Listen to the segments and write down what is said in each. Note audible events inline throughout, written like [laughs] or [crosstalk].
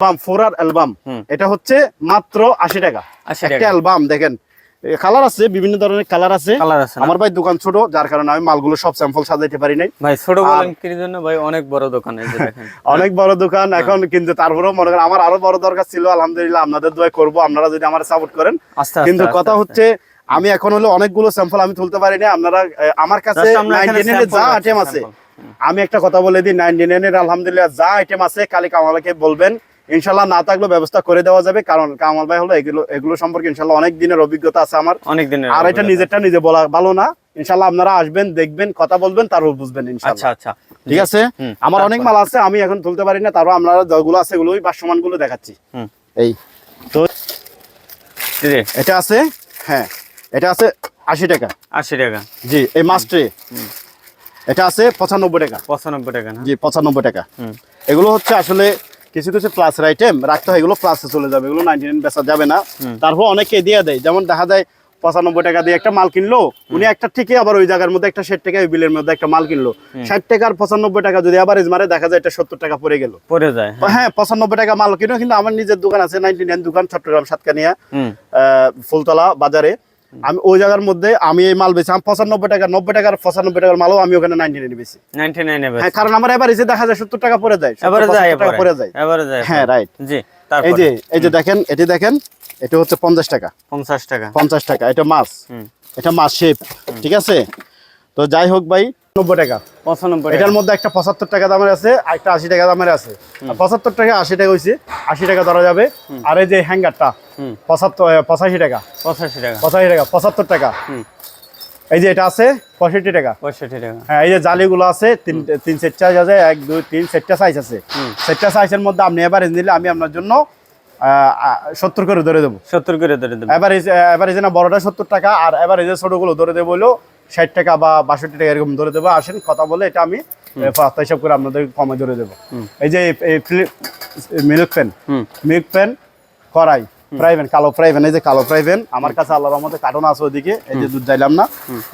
Album ফোরার album এটা হচ্ছে মাত্র আশি টাকা। একটা অ্যালবাম দেখেন কালার আছে বিভিন্ন ধরনের কালার আছে? আমার ভাই দোকান ছোট যার কারণে আমি মালগুলো সব স্যাম্পল সাজাইতে পারি নাই। ভাই ছোট বলেন জন্য? ভাই অনেক বড় দোকান [laughs] অনেক বড় দোকান এখন কিন্তু তারপরেও মনে করেন আমার আরও বড় দরকার ছিল আলহামদুলিল্লাহ আপনাদের দোয়া করব আপনারা যদি আমার সাপোর্ট করেন। কিন্তু কথা হচ্ছে আমি এখন হলো অনেকগুলো স্যাম্পল আমি তুলতে পারি না আপনারা আমার কাছে Just আমরা এখানে 99 এর sample যা আইটেম আছে আমি একটা কথা বলে দিই নাইনটি নাইনের আলহামদুলিল্লাহ যা আইটেম আছে কালি কামালকে বলবেন। ইনশাল্লাহ না থাকলেও ব্যবস্থা করে দেওয়া যাবে কারণ কামাল ভাই হলো এগুলো এগুলো সম্পর্কে ইনশাল্লাহ অনেক দিনের অভিজ্ঞতা আছে আমার। অনেক দিনের আর এটা নিজেরটা নিজে বলা ভালো না। ইনশাল্লাহ আপনারা আসবেন দেখবেন কথা বলবেন তারপর বুঝবেন আচ্ছা আচ্ছা। ঠিক আছে? আমার অনেক মাল আছে আমি এখন তুলতে পারি না তারপর আপনারা যেগুলো আছে এগুলো ওই বাসমানগুলো দেখাচ্ছি। হুম। এই। তো এটা আছে হ্যাঁ এটা আছে আশি টাকা। আশি টাকা। জি এই মাস্টে এটা আছে পঁচানব্বই টাকা। পঁচানব্বই টাকা জি পঁচানব্বই টাকা। এগুলো হচ্ছে আসলে কিছু কিছু প্লাসের আইটেম রাখতে হয় এগুলো প্লাসে চলে যাবে এগুলো নাইনটি নাইন বেচা যাবে না। তারপর অনেকে দিয়ে দেয় যেমন দেখা যায় পঁচানব্বই টাকা দিয়ে একটা মাল কিনলো উনি একটা ঠিকই আবার ওই জায়গার মধ্যে একটা ষাট টাকা ওই বিলের মধ্যে একটা মাল কিনলো। ষাট টাকার পঁচানব্বই টাকা যদি আবার মারে দেখা যায় এটা সত্তর টাকা পড়ে গেল। পড়ে যায় হ্যাঁ। হ্যাঁ পঁচানব্বই টাকা মাল কিনো কিন্তু আমার নিজের দোকান আছে নাইনটি নাইন দোকান চট্টগ্রাম সাতকানিয়া আহ, ফুলতলা বাজারে। আমি ওই জায়গার মধ্যে আমি এই মাল বেছি আমি পঁচানব্বই টাকা নব্বই টাকার পঁচানব্বই টাকার মালও আমি ওখানে নাইনটি নাইন বেছি নাইনটি নাইন হ্যাঁ কারণ আমার এবার এসে দেখা যায় সত্তর টাকা পরে যায় পরে যায় 75 টাকা পড়ে যায়। হ্যাঁ রাইট জি এই যে এই যে দেখেন এটি দেখেন এটা হচ্ছে পঞ্চাশ টাকা। পঞ্চাশ টাকা। পঞ্চাশ টাকা এটা মাছ। এটা মাছ শেপ ঠিক আছে? তো যাই হোক ভাই নব্বই টাকা। পঁচানব্বই এটার মধ্যে একটা পঁচাত্তর টাকা দামের আছে একটা আশি টাকা দামের আছে। পঁচাত্তর টাকা আশি টাকা হয়েছে আশি টাকা ধরা যাবে। আর এই যে হ্যাঙ্গারটা পঁচাত্তর পঁচাশি টাকা। পঁচাশি টাকা। পঁচাশি টাকা পঁচাত্তর টাকা। এই যে এটা আছে পঁয়ষট্টি টাকা। পঁয়ষট্টি টাকা। হ্যাঁ এই যে জালিগুলো আছে তিন তিন সেট আছে এক দুই তিন সেটটা সাইজ আছে। সেটটা সাইজের মধ্যে আপনি এভারেজ নিলে আমি আপনার জন্য সত্তর করে ধরে দেবো। সত্তর করে ধরে দেবে। এভারেজ এভারেজ না বড়টা সত্তর টাকা আর এভারেজের ছোটগুলো ধরে দেবো হলো ষাট টাকা বা বাষট্টি টাকা এরকম ধরে দেবো। আসেন কথা বলে এটা আমি পাঁচটা হিসাব করে আপনাদের কমে ধরে দেবো। এই যে মিল্ক হুম। মিল্ক পেন কড়াই ফ্রাই প্যান কালো ফ্রাই প্যান এই যে কালো ফ্রাই প্যান আমার কাছে আল্লাহর রহমতে কার্টন আছে ওদিকে এই যে দুধ চাইলাম না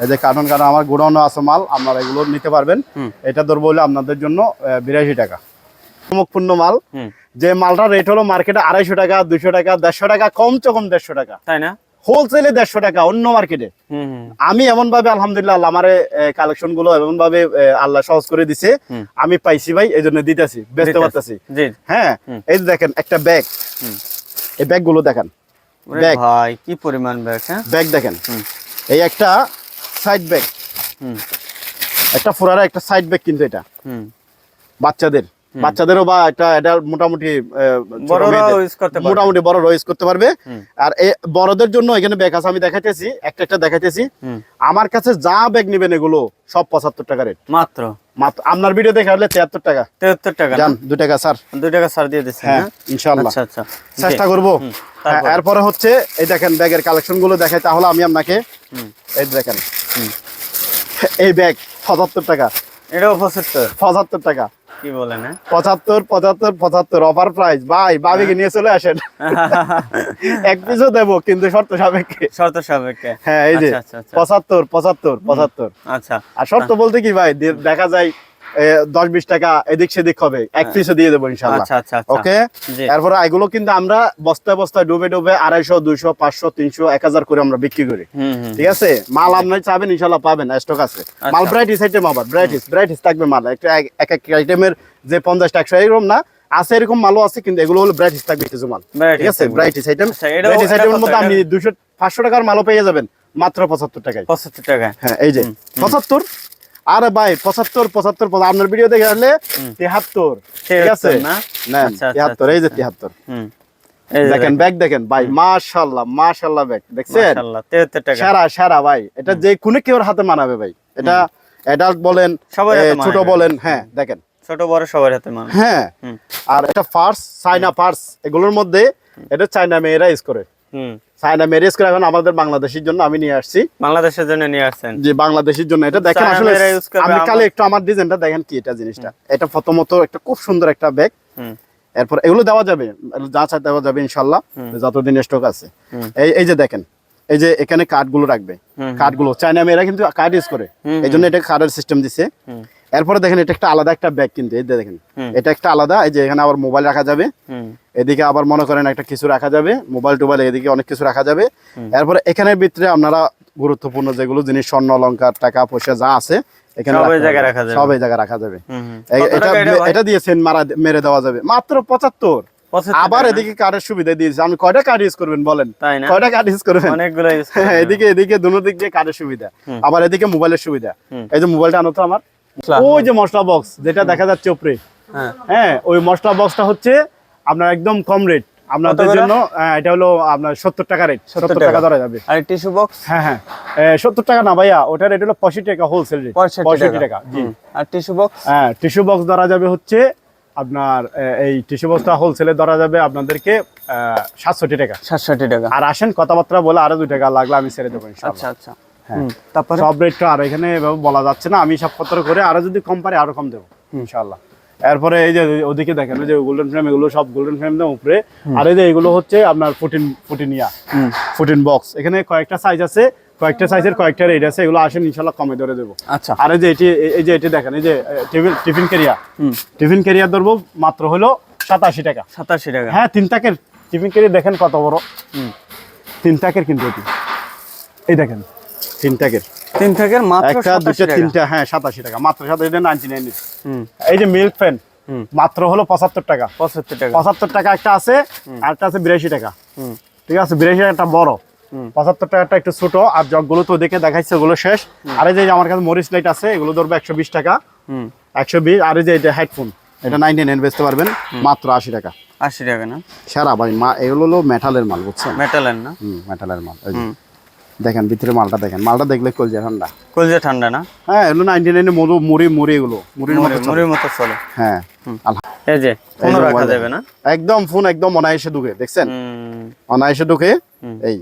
এই যে কার্টন কারণ আমার গোডাউনে আছে মাল আপনারা এগুলো নিতে পারবেন। এটা ধরবো হলে আপনাদের জন্য বিরাশি টাকা। চমকপূর্ণ মাল যে মালটার রেট হলো মার্কেটে আড়াইশো টাকা দুশো টাকা দেড়শো টাকা কমচে কম দেড়শো টাকা। তাই না? হোলসেলে দেড়শো টাকা অন্য মার্কেটে আমি এমন ভাবে আলহামদুলিল্লাহ আমার কালেকশনগুলো এমন ভাবে আল্লাহ সহজ করে দিছে। আমি পাইছি ভাই এই জন্য দিতেছি বেচতে পারতেছি। হ্যাঁ এই যে দেখেন একটা ব্যাগ এই ব্যাগগুলো দেখেন ব্যাগ। ভাই কি পরিমাণ ব্যাগ হ্যাঁ? ব্যাগ দেখেন। এই একটা সাইড ব্যাগ হুম। একটা ফোরারা একটা সাইড ব্যাগ কিন্তু এটা। বাচ্চাদের। বাচ্চাদেরও বা একটা এটা মোটামুটি। মোটামুটি বড় ইউজ করতে পারবে। আর বড়দের জন্য এখানে ব্যাগ আছে আমি দেখাইতেছি একটা একটা দেখাইতেছি। আমার কাছে যা ব্যাগ নেবেন এগুলো সব পঁচাত্তর টাকা রেট মাত্র? মাত্র আপনার ভিডিও দেখে আসলে তিয়াত্তর টাকা। তেহাত্তর টাকা না? যান দু টাকা স্যার। দুই টাকা ছাড় দিয়ে দিচ্ছেন হ্যাঁ হ্যাঁ? ইনশাল্লাহ আচ্ছা আচ্ছা। চেষ্টা করব। হ্যাঁ? এরপরে হচ্ছে এই দেখেন ব্যাগের কালেকশনগুলো দেখাই তাহলে আমি আপনাকে এই দেখেন। এই ব্যাগ পঁচাত্তর টাকা। এটাও পঁচাত্তর? পঁচাত্তর টাকা। কি বলেন হ্যাঁ? পঁচাত্তর পঁচাত্তর পঁচাত্তর অফার প্রাইস ভাই বাবিকে নিয়ে চলে আসেন। এক পিসও দেবো কিন্তু শর্ত সাপেক্ষে। শর্ত সাপেক্ষে। হ্যাঁ এই যে আচ্ছা, আচ্ছা, আচ্ছা। পঁচাত্তর পঁচাত্তর পঁচাত্তর। আচ্ছা। আর শর্ত বলতে কি ভাই দেখা যায় দশ বিশ টাকা এদিক সেদিক হবে। এক পিসও দিয়ে দেবো ইনশাল্লাহ। আচ্ছা আচ্ছা আচ্ছা। ওকে? এরপরে এগুলো কিন্তু আমরা বস্তায় বস্তায় ডুবে ডুবে আড়াইশো দুইশো পাঁচশো তিনশো এক হাজার করে আমরা বিক্রি করি। ঠিক আছে? মাল আপনি চাবেন ইনশাল্লাহ পাবেন স্টক আছে। মাল ব্রাইটিস আইটেম আবার ব্রাইটিস ব্রাইটিস থাকবে মাল। একটা এক এক আইটেমের যে পঞ্চাশটা একশো এরকম না আছে এরকম মালও আছে কিন্তু এগুলো হলো ব্রাইটিস থাকবে কিছু মাল। ঠিক আছে? ব্রাইটিস আইটেম ব্রাইটিস আইটেমের মধ্যে আপনি দুশো পাঁচশো টাকার মালও পেয়ে যাবেন মাত্র পঁচাত্তর টাকায়। পঁচাত্তর টাকা হ্যাঁ এই যে পঁচাত্তর আরে ভাই পঁচাত্তর পঁচাত্তর। আপনার ভিডিও দেখে আসলে তেহাত্তর। ঠিক আছে? তেহাত্তর আচ্ছা, আচ্ছা, তেহাত্তর এই যে তেহাত্তর। এই যে দেখেন ব্যাগ দেখেন ভাই মাশাল্লাহ মাশাল্লাহ ব্যাগ দেখছেন? মাশাআল্লাহ, 73 টাকা। সেরা সেরা ভাই। এটা যে কোনো কেউ হাতে মানাবে ভাই। এটা অ্যাডাল্ট বলেন ছোট বলেন হ্যাঁ দেখেন। ছোট বড় সবার হাতে মানুষ হ্যাঁ। আর এটা ফার্স চাইনা ফার্স এগুলোর মধ্যে এটা চাইনা মেয়েরা ইউজ করে। হুম। চাইনা মেয়েরা করে এখন আমাদের বাংলাদেশের জন্য আমি নিয়ে আসছি। বাংলাদেশের জন্য নিয়ে আসছেন। যে বাংলাদেশের জন্য। এটা দেখেন আসলে আমার- কালে একটু আমার ডিজাইনটা দেখেন কি এটা জিনিসটা। এটা প্রথমত একটা খুব সুন্দর একটা ব্যাগ এরপর এগুলো দেওয়া যাবে যা চাই দেওয়া যাবে ইনশাল্লাহ যতদিন স্টক আছে। এই এই যে দেখেন এই যে এখানে কার্ডগুলো রাখবে। কার্ডগুলো চাইনা মেয়েরা কিন্তু কার্ড ইউজ করে। এই জন্য এটা কার্ডের সিস্টেম দিছে। এরপরে দেখেন এটা একটা আলাদা একটা ব্যাগ কিন্তু এই দেখেন। এটা একটা আলাদা এই যে এখানে আবার মোবাইল রাখা যাবে। এদিকে আবার মনে করেন একটা কিছু রাখা যাবে মোবাইল টোবাইল এদিকে অনেক কিছু রাখা যাবে। এরপরে এখানের ভিতরে আপনারা গুরুত্বপূর্ণ যেগুলো জিনিস স্বর্ণ অলংকার টাকা পয়সা যা আছে এখানে সব জায়গায় রাখা যাবে। এটা এটা দিয়ে সেন মারা মেরে দেওয়া যাবে। মাত্র পঁচাত্তর। আবার এদিকে কার্ডের সুবিধা দিয়েছে। আমি কয়টা কার্ড ইউজ করবেন বলেন? কয়টা কার্ড ইউজ করবেন? হ্যাঁ। এদিকে এদিকে দুনো দিক দিয়ে কার্ডের সুবিধা। আবার এদিকে মোবাইলের সুবিধা। এই যে মোবাইলটা আনো তো আমার। ওই যে মশলা বক্স যেটা দেখা যাচ্ছে উপরে। হ্যাঁ। হ্যাঁ ওই মশলা বক্সটা হচ্ছে আপনার একদম কম রেট আপনাদের জন্য হ্যাঁ, এটা হলো আপনার সত্তর টাকা রেট সত্তর টাকা। ধরা যাবে। আর টিস্যু বক্স হ্যাঁ হ্যাঁ। সত্তর টাকা না ভাইয়া ওটার রেট হলো পঁয়ষট্টি টাকা হোলসেল রেট পঁয়ষট্টি টাকা। জি। আর টিস্যু বক্স হ্যাঁ টিস্যু বক্স ধরা যাবে হচ্ছে আপনার এই টিস্যু বক্সটা হোলসেলে ধরা যাবে আপনাদেরকে সাতষট্টি টাকা। 67 টাকা। আর আসেন কথাবার্তা বলে আরও দুই টাকা লাগলে আমি ছেড়ে দেবো আচ্ছা আচ্ছা। হ্যাঁ। তারপরে? সব রেটটা আর এখানে এভাবে বলা যাচ্ছে না। আমি সবপত্র করে আরও যদি কম পারি আরও কম দেবো ইনশাআল্লাহ। এরপরে এই যে ওদিকে দেখেন ওই যে গোল্ডেন ফ্রেম এগুলো সব গোল্ডেন ফ্রেম দেন উপরে। আর এই যে এগুলো হচ্ছে আপনার ফুটিন ফুটিনিয়া ফুটিন বক্স এখানে কয়েকটা সাইজ আছে কয়েকটা সাইজের কয়েকটা রেট আছে এগুলো আসেন ইনশাআল্লাহ কমে ধরে দেবো। আচ্ছা। আর এই যে এটি এই যে এটি দেখেন এই যে tiffin tiffin carrier tiffin carrier ধরবো মাত্র হলো সাতাশি টাকা। 87 টাকা। হ্যাঁ তিন তাকের টিফিন ক্যারিয়ার দেখেন কত বড়। তিন তাকের কিন্তু এটি। এই দেখেন তিন তাকের তিন থেকে মাত্র একটা দুটো তিনটা হ্যাঁ সাতাশি টাকা। মাত্র সাতাশি টাকা নাইনটি নাইন এই যে মিল্ক ফ্যান মাত্র হলো পঁচাত্তর টাকা। 75 টাকা। পঁচাত্তর টাকা একটা আছে আর একটা আছে বিরাশি টাকা। হুম। ঠিক আছে? বিরাশি টাকাটা বড়। পঁচাত্তর টাকাটা একটু ছোট আর জগগুলো তো দেখে দেখাইছে ওগুলো শেষ। আর এই যে আমার কাছে মরিস লাইট আছে এগুলো ধরবো একশো বিশ টাকা। হুম। একশো বিশ আর এই যে এটা হেডফোন এটা নাইনটি নাইন বেচতে পারবেন মাত্র আশি টাকা। 80 টাকা না? সারা ভাই মা এগুলো হলো মেটালের মাল বুঝছেন? মেটালের না? মেটালের মাল দেখেন ভিতরে মালটা দেখেন। মালটা দেখলে কলজা ঠান্ডা। কলজা ঠান্ডা না? হ্যাঁ এগুলো নাইনটি নাইনে মুড়ি মুড়ি মুড়ি এগুলো। মুড়ির মতো চলে। মুড়ির মতো চলে। হ্যাঁ। এই যে এই রাখা যাবে না? একদম ফোন একদম অনায়াসে ঢুকে দেখছেন? হুম। অনায়াসে ঢুকে এই।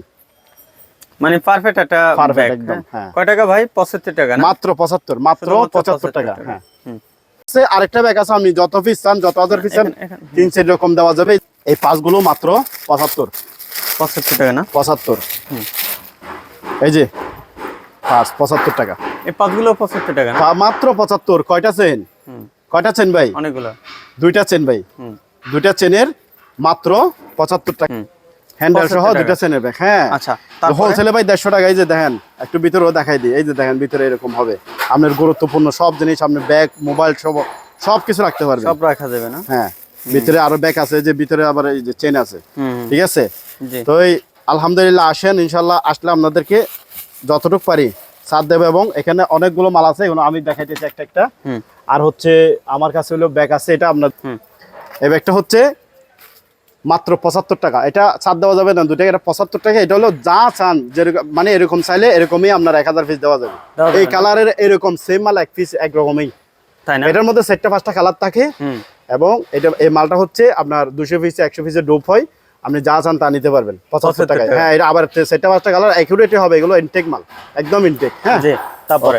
মানে পারফেক্ট একটা Perfect একদম, হ্যাঁ। কয় টাকা ভাই? 75 টাকা না? মাত্র পঁচাত্তর মাত্র পঁচাত্তর 75 টাকা। হ্যাঁ। সে আরেকটা ব্যাগ আছে আপনি যত পিস চান যত হাজার পিস চান তিন সেট রকম দেওয়া যাবে। এই পাঁচগুলো মাত্র পঁচাত্তর। 75 টাকা না? পঁচাত্তর। এই যে পাঁচ পঁচাত্তর টাকা। এই পাঁচগুলো 75 টাকা মাত্র পঁচাত্তর কয়টা চেন কয়টা চেন ভাই? অনেকগুলো। দুইটা চেন ভাই। দুইটা চেনের মাত্র পঁচাত্তর টাকা। হুম। হ্যান্ডেল সহ দুইটা চেনের ব্যাগ হ্যাঁ। আচ্ছা হোলসেলে ভাই দেড়শো টাকা এই যে দেখেন একটু ভিতরেও দেখাই দিই। এই যে দেখেন ভিতরে এরকম হবে। আপনার গুরুত্বপূর্ণ সব জিনিস আপনি ব্যাগ মোবাইল সব সব কিছু রাখতে পারবেন। সব রাখা যাবে না? হ্যাঁ। ভিতরে আরও ব্যাগ আছে যে ভিতরে আবার এই যে চেন আছে। ঠিক আছে? তো এই আলহামদুলিল্লাহ আসেন ইনশাল্লাহ আসলে আপনাদেরকে যতটুকু পারি সাথ দেবে এবং এখানে অনেকগুলো মাল আছে এগুলো আমি দেখাইতেছি একটা একটা। আর হচ্ছে আমার কাছে হলো ব্যাগ আছে এটা আপনার এই ব্যাগটা হচ্ছে মাত্র পঁচাত্তর টাকা। এটা ছাড় দেওয়া যাবে না দুটাকে এটা পঁচাত্তর টাকা এটা হলো যা চান যেরকম মানে এরকম চাইলে এরকমই আপনার এক হাজার পিস দেওয়া যাবে। এই কালারের এরকম সেম মাল এক পিস একরকমই তাই না? এটার মধ্যে সেটটা পাঁচটা কালার থাকে। এবং এটা এই মালটা হচ্ছে আপনার দুশো পিস একশো পিসের ডোপ হয়। আপনি যা চান তা নিতে পারবেন পঁচাত্তর টাকায়। টাকা। হ্যাঁ এটা আবার সেটটা পাঁচটা কালার অ্যাকুরেটই হবে এগুলো ইনটেক মাল একদম ইনটেক হ্যাঁ? তারপরে?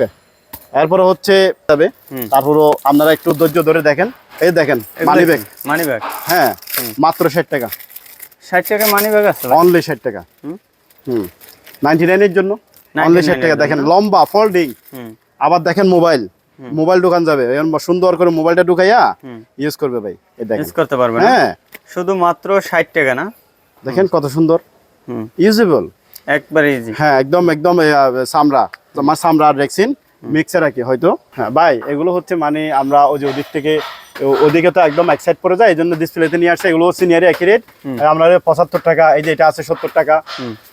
এরপরে হচ্ছে তবে। তারপরও আপনারা একটু ধৈর্য ধরে দেখেন। এই দেখেন মানি ব্যাগ মানি ব্যাগ হ্যাঁ মাত্র ষাট টাকা। 60 টাকা মানি ব্যাগ আছে অনলি ষাট টাকা। হুম। নাইনটি নাইনের জন্য? 99 অনলি ষাট টাকা। দেখেন লম্বা ফোল্ডিং আবার দেখেন মোবাইল মোবাইল দোকান যাবে। সুন্দর করে মোবাইলটা ঢুকাইয়া ইউজ করবে ভাই। ইউজ করতে পারবে হ্যাঁ। শুধুমাত্র 60 টাকা না? দেখেন কত সুন্দর। ইউজেবল একবার ইজি হ্যাঁ একদম একদম সামরা তোমার চামড়া আর রেক্সিন মিক্সার আর কি হয়তো। হ্যাঁ ভাই এগুলো হচ্ছে মানে আমরা ওই যে ওদিক থেকে ওদিকে তো একদম এক সাইড পড়ে যায় এই জন্য ডিসপ্লেতে নিয়ে আসছে এগুলো হচ্ছে নিয়ারে একই রেট আমরা পঁচাত্তর টাকা এই যে এটা আছে সত্তর টাকা।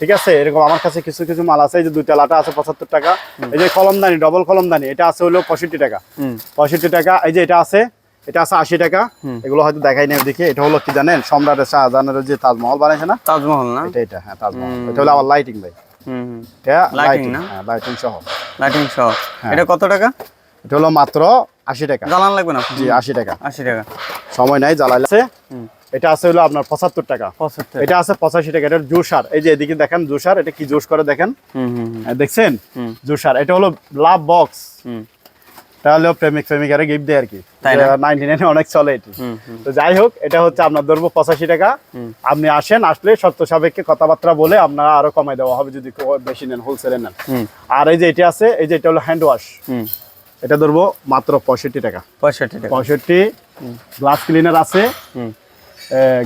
ঠিক আছে? এরকম আমার কাছে কিছু কিছু মাল আছে এই যে দুইটা লাটা আছে পঁচাত্তর টাকা। এই যে কলমদানি ডবল কলমদানি এটা আছে হলো পঁয়ষট্টি টাকা। পঁয়ষট্টি টাকা এই যে এটা আছে এটা আছে আশি টাকা। এগুলো হয়তো দেখাই নেই ওদিকে। এটা হলো কি জানেন? সম্রাটের শাহজাহানের যে তাজমহল বানাইছে না? তাজমহল না? এটা এটা হ্যাঁ তাজমহল। এটা হলো আমার লাইটিং ভাই। হুম হুম। এটা লাইটিং না? হ্যাঁ লাইটিং সহ। লাইটিং সহ। হ্যাঁ। এটা কত টাকা? এটা হলো মাত্র আশি টাকা। জ্বালান লাগবে না? জি আশি টাকা। 80 টাকা। সময় নাই জ্বালাইলে। এটা আছে হলো আপনার পঁচাত্তর টাকা। 75 এটা আছে পঁচাশি টাকা। এটা জুসার। এই যে এদিকে দেখেন জুসার এটা কি জুস করে দেখেন? হুম হুম হুম, হ্যাঁ, দেখছেন জুসার। এটা হলো লাভ বক্স। প্রেমিক প্রেমিকারে গিফট দেয় আর কি নাইনটি নাইনে অনেক চলে এটি। তো যাই হোক এটা হচ্ছে আপনার ধরবো পঁচাশি টাকা। আপনি আসেন আসলে শর্ত সাপেক্ষে কথাবার্তা বলে আপনারা আরও কমাই দেওয়া হবে যদি বেশি নেন হোলসেলে নেন। আর এই যে এটা আছে এই যে এটা হলো হ্যান্ড ওয়াশ এটা ধরবো মাত্র পঁয়ষট্টি টাকা। পঁয়ষট্টি পঁয়ষট্টি। গ্লাস ক্লিনার আছে।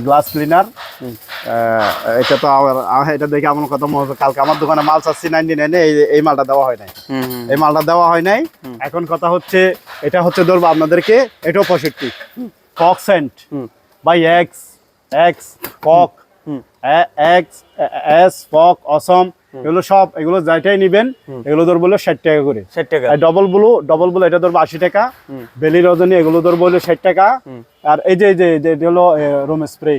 গ্লাস ক্লিনার এটা তো আমার এটা দেখে আমার কথা মনে হচ্ছে কালকে আমার দোকানে মাল চাচ্ছি নাইনটি নাইনে এই এই মালটা দেওয়া হয় নাই। এই মালটা দেওয়া হয় নাই। এখন কথা হচ্ছে এটা হচ্ছে ধরবো আপনাদেরকে এটাও পঁয়ষট্টি। কক সেন্ট বাই এক্স এক্স কক এক্স এস ফক অসম এগুলো সব এগুলো যেটাই নিবেন এগুলো ধরবো হলো ষাট টাকা করে। ষাট টাকা। ডবল ব্লু ডবল ব্লু এটা ধরবো আশি টাকা। বেলি রজনী এগুলো ধরবো হলো ষাট টাকা। আর এই যে এই যে হলো রুম স্প্রে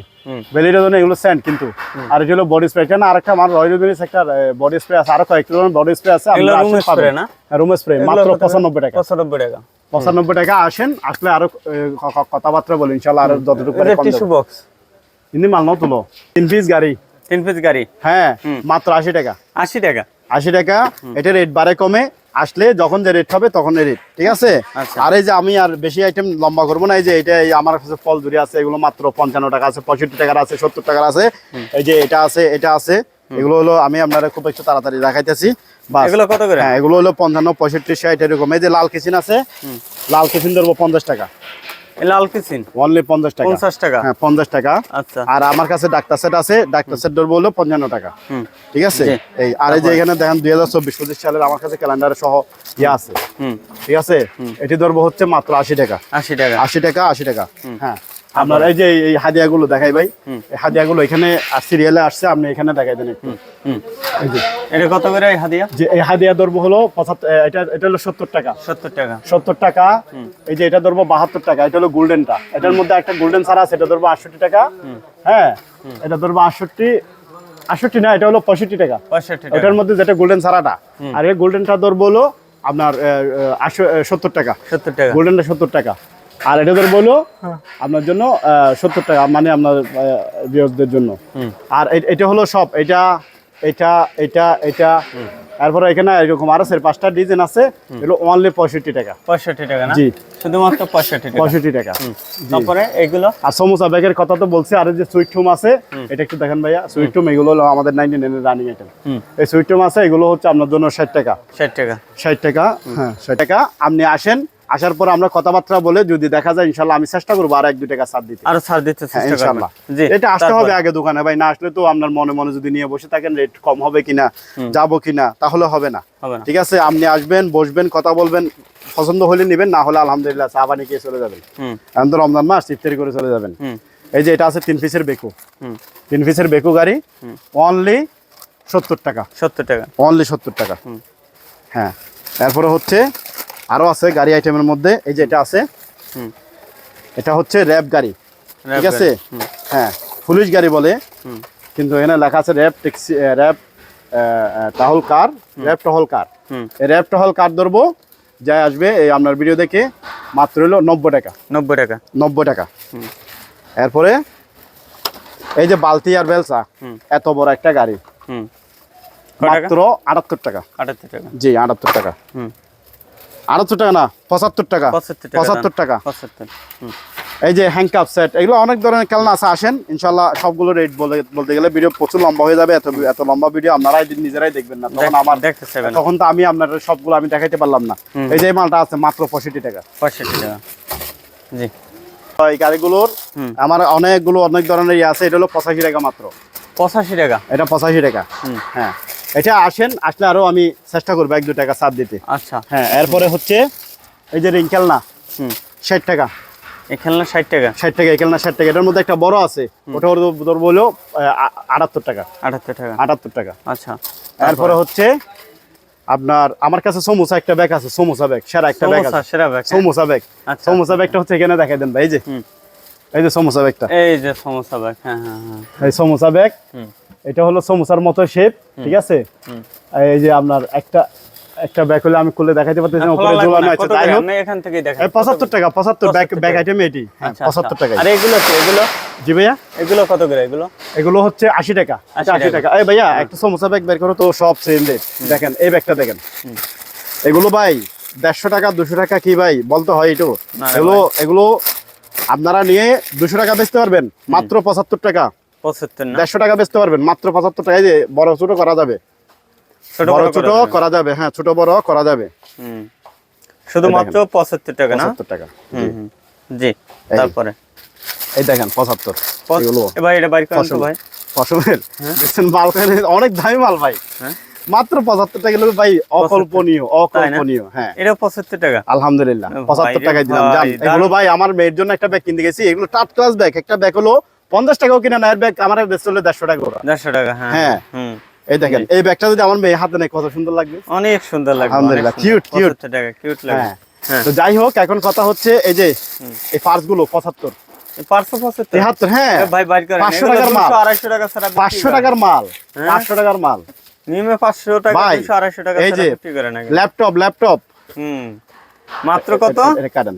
বেলি রজনী এগুলো স্যান্ড কিন্তু। আর এটা হলো বডি স্প্রে এটা না আরেকটা আমার রয়্যাল বেলিস একটা বডি স্প্রে আছে। আরও কয়েকটি বডি স্প্রে আছে room spray না? রুম স্প্রে মাত্র পঁচানব্বই টাকা। পঁচানব্বই টাকা। পঁচানব্বই টাকা আসেন আসলে আরও কথাবার্তা বলি ইনশাল্লাহ আরও যতটুকু টিস্যু বক্স কিন্তু মাল তুলো। তিন পিস গাড়ি। তিন পিস গাড়ি? হ্যাঁ মাত্র আশি টাকা। আশি টাকা? আশি টাকা এটা রেট বাড়ে কমে আসলে যখন যে রেট হবে তখন রেট ঠিক আছে? আচ্ছা। আর এই যে আমি আর বেশি আইটেম লম্বা করব না এই যে এটা আমার কাছে ফল ধরে আছে এগুলো মাত্র পঞ্চান্ন টাকা আছে পঁয়ষট্টি টাকার আছে সত্তর টাকার আছে। এই যে এটা আছে এটা আছে এগুলো হলো আমি আপনারা খুব একটু তাড়াতাড়ি দেখাইতেছি। এগুলো কত করে? হ্যাঁ এগুলো হলো পঞ্চান্ন পঁয়ষট্টি ষাট এরকম। এই যে লাল কিচিন আছে লাল কিচিন ধরবো পঞ্চাশ টাকা। লাল কিসিন? অনলি পঞ্চাশ টাকা। পঞ্চাশ টাকা? হ্যাঁ পঞ্চাশ টাকা। আচ্ছা। আর আমার কাছে ডাক্তার সেট আছে ডাক্তার সেট ধরবো হলো পঞ্চান্ন টাকা। হুম। ঠিক আছে? এই আর এই যে এখানে দেখেন দুই হাজার চব্বিশ পঁচিশ সালের আমার কাছে ক্যালেন্ডার সহ ইয়া আছে। হুম। ঠিক আছে? এটি ধরবো হচ্ছে মাত্র আশি টাকা। আশি টাকা। আশি টাকা আশি টাকা। হ্যাঁ। আপনার এই যে এই হাদিয়াগুলো দেখাই ভাই। এই হাদিয়াগুলো এখানে সিরিয়ালে আসছে আপনি এখানে দেখাই দেন একটু। এই এটা কত করে এই হাদিয়া? যে এই হাদিয়া ধরবো হলো পঁচাত্তর এটা এটা হলো সত্তর টাকা। সত্তর টাকা। সত্তর টাকা এই যে এটা ধরবো বাহাত্তর টাকা এটা হলো গোল্ডেনটা। এটার মধ্যে একটা গোল্ডেন সারা আছে এটা ধরবো আটষট্টি টাকা। হ্যাঁ এটা ধরবো আটষট্টি আটষট্টি না এটা হলো পঁয়ষট্টি টাকা। এটার মধ্যে যেটা গোল্ডেন সারাটা আর এই গোল্ডেনটা ধরবো হলো আপনার সত্তর টাকা। সত্তর টাকা। গোল্ডেনটা সত্তর টাকা। আর এটা ধরবো হলো আপনার জন্য সত্তর টাকা মানে আপনার বিয়োগদের জন্য। আর এটা হলো সব এটা এটা এটা এটা। তারপরে এখানে এরকম আরও চার পাঁচটা ডিজাইন আছে এগুলো অনলি পঁয়ষট্টি টাকা। পঁয়ষট্টি টাকা না? জি। শুধুমাত্র পঁয়ষট্টি পঁয়ষট্টি টাকা। তারপরে এগুলো? আর সমোসা ব্যাগের কথা তো বলছি আর যে সুইট হোম আছে এটা একটু দেখেন ভাইয়া সুইট হোম এগুলো হলো আমাদের নাইনটি নাইনের রানিং আইটেম এই সুইট হোম আছে এগুলো হচ্ছে আপনার জন্য ষাট টাকা। ষাট টাকা। ষাট টাকা হ্যাঁ ষাট টাকা। আপনি আসেন আসার পর আমরা কথাবার্তা বলে যদি দেখা যায় ইনশাল্লাহ আমি চেষ্টা করব আর এক দুই টাকা ছাড় দিতে। আরও ছাড় দিতে হ্যাঁ, ইনশাল্লাহ। এটা আসতে হবে আগে দোকানে। ভাই না আসলে তো আপনার মনে মনে যদি নিয়ে বসে থাকেন রেট কম হবে কিনা যাব কিনা তাহলে হবে না। ঠিক আছে? আপনি আসবেন বসবেন কথা বলবেন পছন্দ হলে নেবেন না হলে আলহামদুলিল্লাহ চা পানি খেয়ে চলে যাবেন। এখন তো রমজান মাস ইফতারি করে চলে যাবেন। এই যে এটা আছে তিন পিসের বেকু। তিন পিসের বেকু গাড়ি অনলি সত্তর টাকা। সত্তর টাকা। অনলি সত্তর টাকা। হ্যাঁ। তারপরে হচ্ছে আরও আছে গাড়ি আইটেমের মধ্যে এই যে এটা আছে। হুম। এটা হচ্ছে র্যাব গাড়ি ঠিক আছে? হ্যাঁ পুলিশ গাড়ি বলে। কিন্তু এখানে লেখা আছে র্যাব ট্যাক্সি র্যাব টহল কার র্যাব টহল কার। এই র্যাব টহল কার ধরবো যাই আসবে এই আপনার ভিডিও দেখে মাত্র হলো নব্বই টাকা। নব্বই টাকা। নব্বই টাকা। এরপরে এই যে বালতি আর বেলসা হুম। এত বড় একটা গাড়ি। হুম। মাত্র আটাত্তর টাকা। আটাত্তর টাকা। জি আটাত্তর টাকা। আটাত্তর টাকা না? পঁচাত্তর টাকা। পঁচাত্তর টাকা এই যে হ্যাংকাপ সেট এগুলো অনেক ধরনের খেলনা আছে আসেন। ইনশাল্লাহ সবগুলো রেট বলে বলতে গেলে ভিডিও প্রচুর লম্বা হয়ে যাবে। এত এত লম্বা ভিডিও আপনারাই নিজেরাই দেখবেন না। তখন আমার তখন তো আমি আপনার সবগুলো আমি দেখাইতে পারলাম না। এই যে মালটা আছে মাত্র পঁয়ষট্টি টাকা। পঁয়ষট্টি টাকা। জি। এই গাড়িগুলোর আমার অনেকগুলো অনেক ধরনের ইয়ে আছে। এটা হলো পঁচাশি টাকা মাত্র। পঁচাশি টাকা। এটা পঁচাশি টাকা। হ্যাঁ। এটা আসেন আসলে আরও আমি চেষ্টা করব এক দু টাকা ছাড় দিতে। আচ্ছা। হ্যাঁ এরপরে হচ্ছে এই যে রিং খেলনা হুম ষাট টাকা। এই খেলনা ষাট টাকা? ষাট টাকা এই খেলনা ষাট টাকা। এটার মধ্যে একটা বড় আছে ওটা ওর ধরবো হলো আটাত্তর টাকা। আটাত্তর টাকা। আটাত্তর টাকা। আচ্ছা। এরপরে হচ্ছে আপনার আমার কাছে সমোসা একটা ব্যাগ আছে সমোসা ব্যাগ সেরা একটা ব্যাগ আছে। সেরা ব্যাগ? সমোসা ব্যাগ সমোসা ব্যাগটা হচ্ছে এখানে দেখাই দেন ভাই এই যে। এই যে সমোসা ব্যাগটা। এই যে সমোসা ব্যাগ হ্যাঁ হ্যাঁ হ্যাঁ। এই সমোসা ব্যাগ এটা হলো সমোসার মতো শেপ ঠিক আছে? এই যে আপনার একটা একটা ব্যাগ হলে আমি খুলে দেখাইতে পারতেছি উপরে ঝোলানো আছে তাই? হোক এখান থেকেই দেখেন এই পঁচাত্তর টাকা পঁচাত্তর ব্যাগ ব্যাগ আইটেম এটি। হ্যাঁ আচ্ছা, আচ্ছা। টাকা আর এগুলো কি এগুলো? জি ভাইয়া? এগুলো কত করে এগুলো? এগুলো হচ্ছে আশি টাকা 80 আশি টাকা। এই ভাইয়া একটা সমোসা ব্যাগ বের করো তো সব সেম রেট দেখেন এই ব্যাগটা দেখেন। এগুলো ভাই দেড়শো টাকা দুশো টাকা কি ভাই? বলতে হয় একটু এগুলো এগুলো আপনারা নিয়ে দুশো টাকা বেচতে পারবেন মাত্র পঁচাত্তর টাকা। দেড়শো টাকা বেচতে পারবেন মাত্র পঁচাত্তর টাকা যে বড় ছোট করা যাবে। বড় ছোট করা যাবে হ্যাঁ ছোট বড় করা যাবে। শুধুমাত্র পঁচাত্তর টাকা না? টাকা। জি। তারপরে? এই দেখেন পঁচাত্তর। এবার এটা বাইর করেন ফসল। ভাই। ফসলের দেখছেন মাল অনেক দামি মাল ভাই। হ্যাঁ। মাত্র পঁচাত্তর টাকা লোক ভাই অকল্পনীয় অকল্পনীয় হ্যাঁ। এটা পঁচাত্তর টাকা? আলহামদুলিল্লাহ পঁচাত্তর টাকায় দিলাম জান। এগুলো ভাই আমার মেয়ের জন্য একটা ব্যাগ কিনতে গেছি। এগুলো টাট ক্লাস ব্যাগ একটা ব্যাগ হলো পঞ্চাশ টাকাও কিনা না এর ব্যাগ আমার হলে দেড়শো টাকা দেড়শো টাকা হ্যাঁ হ্যাঁ। এই দেখেন এই ব্যাগটা যদি আমার মেয়ে হাতে নেয় কত সুন্দর লাগবে। অনেক সুন্দর লাগবে আলহামদুলিল্লাহ, cute। পঁচাত্তর টাকা কিউট লাগে হ্যাঁ। হ্যাঁ। তো যাই হোক এখন কথা হচ্ছে এই যে এই পার্সগুলো পঁচাত্তর। পাঁচশো হ্যাঁ। এ ভাই বাইর করেন 500 এগুলো টাকার মাল। পাঁচশো টাকার মাল? পাঁচশো টাকার মাল। নিমে পাঁচশো টাকা ভাই, দুশো আড়াইশো টাকা এই যে ল্যাপটপ ল্যাপটপ। হুম। মাত্র কত? এটা কাটেন।